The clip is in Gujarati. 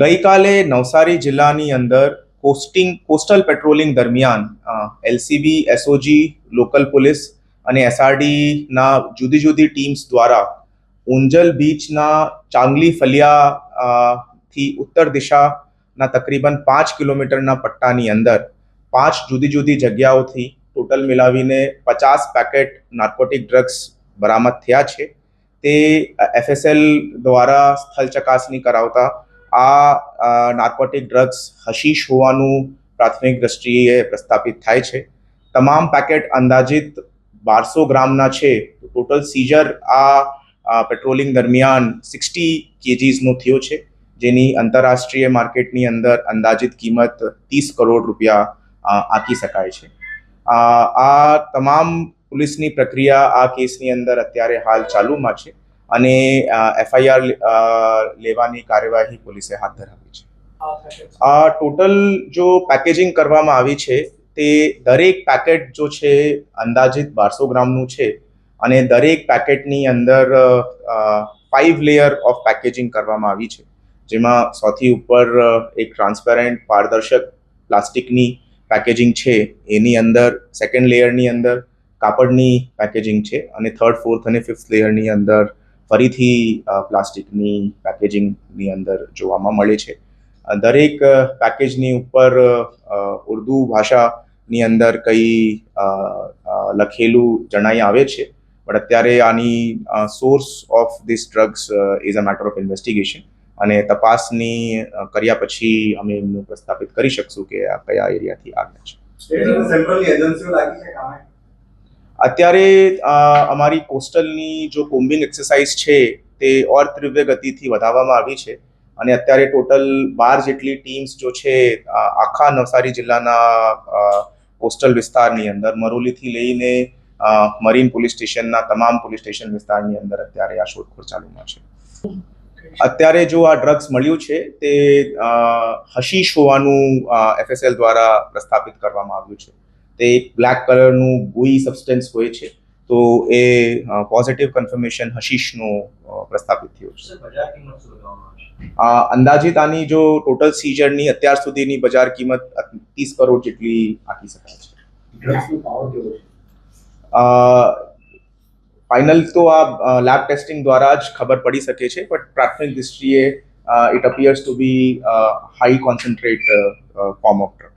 ગઈકાલે નવસારી જિલ્લાની અંદર કોસ્ટિંગ, કોસ્ટલ પેટ્રોલિંગ દરમિયાન એલસીબી, એસઓજી, લોકલ પોલીસ અને એસઆરડીના જુદી જુદી ટીમ્સ દ્વારા ઉંજલ બીચના ચાંગલી ફલિયા થી ઉત્તર દિશાના તકરીબન પાંચ કિલોમીટરના પટ્ટાની અંદર પાંચ જુદી જુદી જગ્યાઓથી ટોટલ મિલાવીને પચાસ પેકેટ નાર્કોટિક ડ્રગ્સ બરામદ થયા છે. તે એફએસએલ દ્વારા સ્થળ ચકાસણી કરાવતા આ નાર્કોટિક ડ્રગ્સ હશીશ હોવાનું પ્રાથમિક દ્રષ્ટિએ પ્રસ્થાપિત થાય છે. તમામ પેકેટ અંદાજિત બારસો ગ્રામના છે. ટોટલ સીઝર આ પેટ્રોલિંગ દરમિયાન સિક્સટી કેજીસનો થયો છે. જેની આંતરરાષ્ટ્રીય માર્કેટની અંદર અંદાજિત કિંમત ત્રીસ કરોડ રૂપિયા આંકી શકાય છે. આ તમામ પોલીસની પ્રક્રિયા આ કેસની અંદર અત્યારે હાલ ચાલુમાં છે. અને એફઆઈઆર લેવાની કાર્યવાહી પોલીસે હાથ ધરાવી છે. આ ટોટલ જો પેકેજિંગ કરવામાં આવી છે, તે દરેક પેકેટ જો છે, અંદાજિત બારસો ગ્રામનું છે, અને દરેક પેકેટની અંદર ફાઇવ લેયર ઓફ પેકેજિંગ કરવામાં આવી છે. જેમાં સૌથી ઉપર એક ટ્રાન્સપેરન્ટ પારદર્શક પ્લાસ્ટિકની પેકેજિંગ છે, એની અંદર સેકન્ડ લેયરની અંદર કાપડની પેકેજિંગ છે, અને થર્ડ ફોર્થ અને ફિફ્થ લેયરની અંદર ફરીથી પ્લાસ્ટિકની પેકેજિંગની અંદર જોવામાં મળે છે. દરેક પેકેજની ઉપર ઉર્દુ ભાષાની અંદર કઈ લખેલું જણાઈ આવે છે. પણ અત્યારે આની source of this drugs is a matter of investigation અને તપાસની કર્યા પછી અમે એમનું પ્રસ્થાપિત કરી શકશું કે આ કયા એરિયાથી આવ્યા છે. અત્યારે અમારી કોસ્ટલની જો કોમ્બિંગ એક્સરસાઇઝ છે, તે ઓર તીવ્ર ગતિથી વધારવામાં આવી છે. અને અત્યારે ટોટલ બાર જેટલી ટીમ્સ જો છે આખા નવસારી જિલ્લાના કોસ્ટલ વિસ્તારની અંદર, મરોલીથી લઈને મરીન પોલીસ સ્ટેશનના તમામ પોલીસ સ્ટેશન વિસ્તારની અંદર અત્યારે આ શોધખોળ ચાલુમાં છે. અત્યારે જો આ ડ્રગ્સ મળ્યું છે, તે હશીશ હોવાનું એફએસએલ દ્વારા પ્રસ્થાપિત કરવામાં આવ્યું છે. તે એક બ્લેક કલરનું ગુઈ સબસ્ટન્સ હોય છે તો એ પોઝિટિવ કન્ફર્મેશન હશીશનો પ્રસ્થાપિત થયો છે. અંદાજિત આની જો ટોટલ સીઝરની અત્યાર સુધીની બજાર કિંમત ત્રીસ કરોડ જેટલી આંકી શકાય છે. ફાઇનલ તો આ લેબ ટેસ્ટિંગ દ્વારા જ ખબર પડી શકે છે બટ પ્રાથમિક દૃષ્ટિએ it appears to be high concentrate form of drug